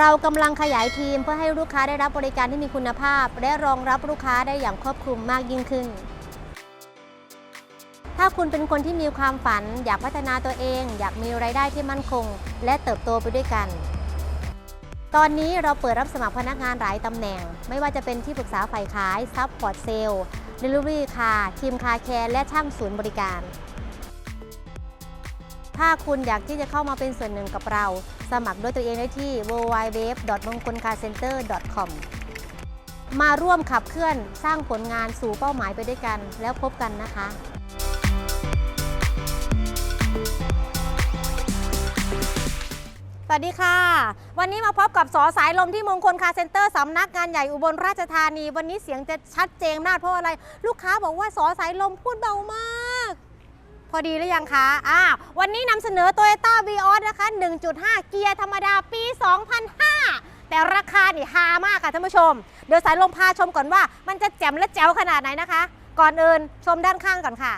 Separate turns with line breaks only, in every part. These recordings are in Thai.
เรากำลังขยายทีมเพื่อให้ลูกค้าได้รับบริการที่มีคุณภาพ และรองรับลูกค้าได้อย่างครอบคลุมมากยิ่งขึ้น ถ้าคุณเป็นคนที่มีความฝัน อยากพัฒนาตัวเอง อยากมีไรายได้ที่มั่นคง และเติบโตไปด้วยกัน ตอนนี้เราเปิดรับสมัครพนักงานหลายตำแหน่ง ไม่ว่าจะเป็นที่ปรึกษาฝ่ายขายซัพพอร์ตเซลล์เดลิเวอรี่คาทีมคาแคร์และช่างศูนย์บริการ ถ้าคุณอยากที่จะเข้ามาเป็นส่วนหนึ่งกับเรา สมัครด้วยตัวเองได้ที่ www.mongkolcarcenter.com มาร่วมขับเคลื่อนสร้างผลงานสู่เป้าหมายไปด้วยกัน แล้วพบกันนะคะสวัสดีค่ะ วันนี้มาพบกับสอสายลมที่มงคลคาร์เซ็นเตอร์สำนักงานใหญ่อุบลราชธานี วันนี้เสียงจะชัดเจนมากเพราะอะไร ลูกค้าบอกว่าสอสายลมพูดเบามาก อดีหรือยังคะอ่าวันนี้นำเสนอ Toyota v ีออสนะคะ 1.5 เกียร์ธรรมดาปี 2005 แต่ราคานี่ฮามากค่ะท่านผู้ชม เดี๋ยวสายลมพาชมก่อนว่ามันจะแจ่มและแจ๋วขนาดไหนนะคะ ก่อนอื่นชมด้านข้างก่อนค่ะ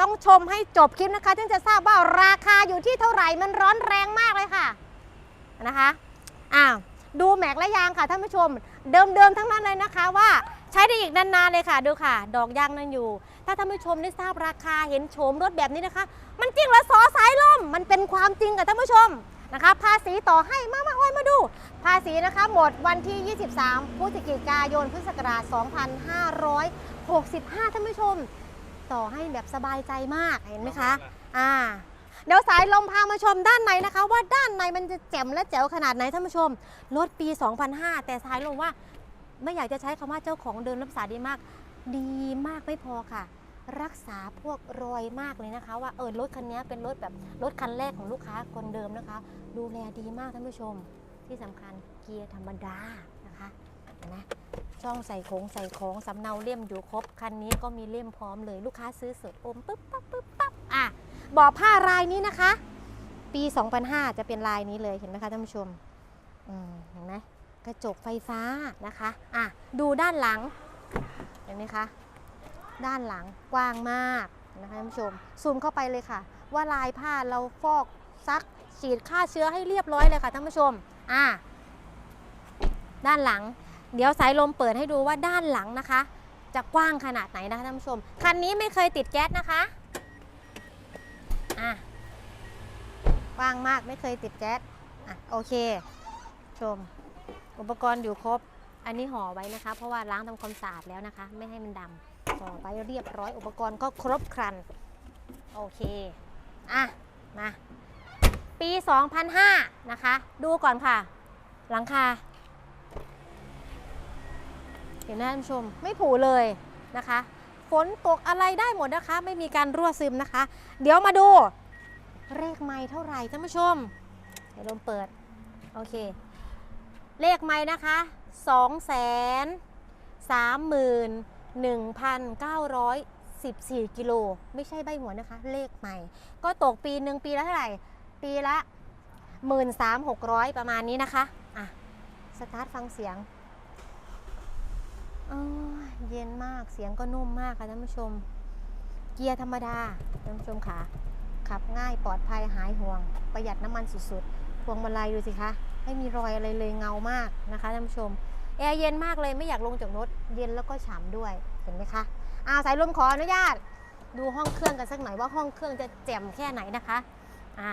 ต้องชมให้จบคลิปนะคะถึงจะทราบว่าราคาอยู่ที่เท่าไหร่มันร้อนแรงมากเลยค่ะนะคะอ้าวดูแม็กและยางค่ะท่านผู้ชม เดิมๆทั้งนั้นเลยนะคะว่า ใช้ได้อีกนานๆเลยค่ะดูค่ะ ดอกยางนั่นอยู่ ถ้าท่านผู้ชมได้ทราบราคาเห็นโฉมรถแบบนี้นะคะ มันจริงเหรอสอสายลมมันเป็นความจริงกับท่านผู้ชมนะคะ ภาษีต่อให้มามาอ้อยมาดู ภาษีนะคะหมดวันที่ 23พฤศจิกายนพุทธศักราช 2565 ท่านผู้ชม ต่อให้แบบสบายใจมากเห็นไหมคะอ่าเดี๋ยวสายลมพามาชมด้านในนะคะ ว่าด้านในมันจะแจ่มและแจ๋วขนาดไหนท่านผู้ชมรถปี 2005 แต่สายลมว่า ไม่อยากจะใช้คำว่าเจ้าของเดิมรักษาดีมาก ดีมากไม่พอค่ะ รักษาพวกรอยมากเลยนะคะ ว่าเออรถคันนี้เป็นรถแบบรถคันแรกของลูกค้าคนเดิมนะคะ ดูแลดีมากท่านผู้ชม ที่สำคัญเกียร์ธรรมดานะคะนไหมช่องใส่ของใส่ของสำเนาเล่มอยู่ครบคันนี้ก็มีเล่มพร้อมเลยลูกค้าซื้อสดโอมปึ๊บปั๊บปึ๊บปั๊บอะบอกผ้ารายนี้นะคะ ปี 2005 จะเป็นลายนี้เลยเห็นไหมคะท่านผู้ชมอืมเห็นไหม กระจกไฟฟ้านะคะอะดูด้านหลังเห็นไหมคะด้านหลังกว้างมากนะคะท่านผู้ชม ซูมเข้าไปเลยค่ะ ว่าลายผ้าเราฟอกซักฉีดฆ่าเชื้อให้เรียบร้อยเลยค่ะท่านผู้ชมอ่าด้านหลัง เดี๋ยวสายลมเปิดให้ดูว่าด้านหลังนะคะ จะกว้างขนาดไหนนะคะท่านผู้ชม คันนี้ไม่เคยติดแก๊สนะคะอะกว้างมากไม่เคยติดแก๊สอะโอเค ชม อุปกรณ์อยู่ครบ อันนี้ห่อไว้นะคะ เพราะว่าล้างทำความสะอาดแล้วนะคะ ไม่ให้มันดำห่อไว้เรียบร้อยอุปกรณ์ก็ครบครัน โอเค อะ มา ปี 2005 นะคะ ดูก่อนค่ะ หลังคา เห็นไหมท่านผู้ชม ไม่ผูเลยนะคะ ฝนตกอะไรได้หมดนะคะ ไม่มีการรั่วซึมนะคะ เดี๋ยวมาดูเลขไม่เท่าไหร่ท่านผู้ชมเดี๋ยวลมเปิด โอเค เลขไม่นะคะ2 3 1 914 กิโล ไม่ใช่ใบหัวนะคะ เลขใหม่ ก็ตกปีหนึ่งปีละเท่าไหร่ ปีละ 13,600 ประมาณนี้นะคะ อะ สตาร์ทฟังเสียงอ้ยเย็นมากเสียงก็นุ่มมากค่ะท่านผู้ชม เกียร์ธรรมดาท่านผู้ชมค่ะขับง่ายปลอดภัยหายห่วง ประหยัดน้ำมันสุดๆ พวงมาลัยดูสิคะ ไม่มีรอยอะไรเลยเงามากนะคะท่านผู้ชมแอร์เย็นมากเลยไม่อยากลงจากรถเย็นแล้วก็ฉ่ำด้วยเห็นไหมคะอ้าวสายลมขออนุญาต ดูห้องเครื่องกันสักหน่อยว่าห้องเครื่องจะแจ่มแค่ไหนนะคะอ่า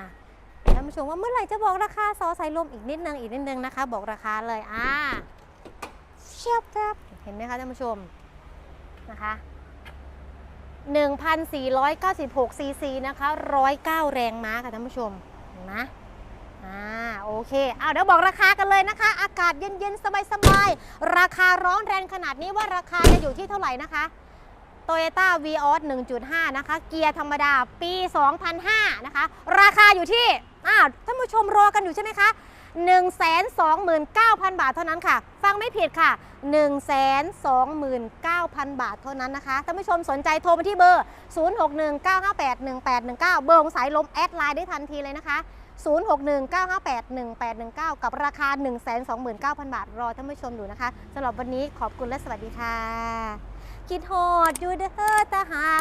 ท่านผู้ชมว่าเมื่อไหร่จะบอกราคาซอสายลมอีกนิดนึงอีกนิดนึงนะคะ บอกราคาเลยอ่าเชียบแป๊บเห็นไหมคะท่านผู้ชมนะคะ1,496ซีซีนะคะ109 แรงม้าค่ะท่านผู้ชมนไหม อ่าโอเคเอาเดี๋ยวบอกราคากันเลยนะคะ อากาศเย็นๆ สบายๆ ราคาร้อนแรงขนาดนี้ว่าราคาจะอยู่ที่เท่าไหร่นะคะ Toyota v ีออส1.5 นะคะ เกียร์ธรรมดาปี 2005 นะคะ ราคาอยู่ที่อ้าวท่านผู้ชมรอกันอยู่ใช่ไหมคะ 129,000 บาทเท่านั้นค่ะ ฟังไม่ผิดค่ะ 129,000 บาทเท่านั้นนะคะท่านผู้ชมสนใจโทรมาที่เบอร์ 0619581819 เบอร์ของสายลมแอดไลน์ได้ทันทีเลยนะคะ 0619581819 กับราคา 129,000 บาทรอท่านผู้ชมอยู่นะคะสำหรับวันนี้ขอบคุณและสวัสดีค่ะคิดโหดอยู่เด้อตาหาก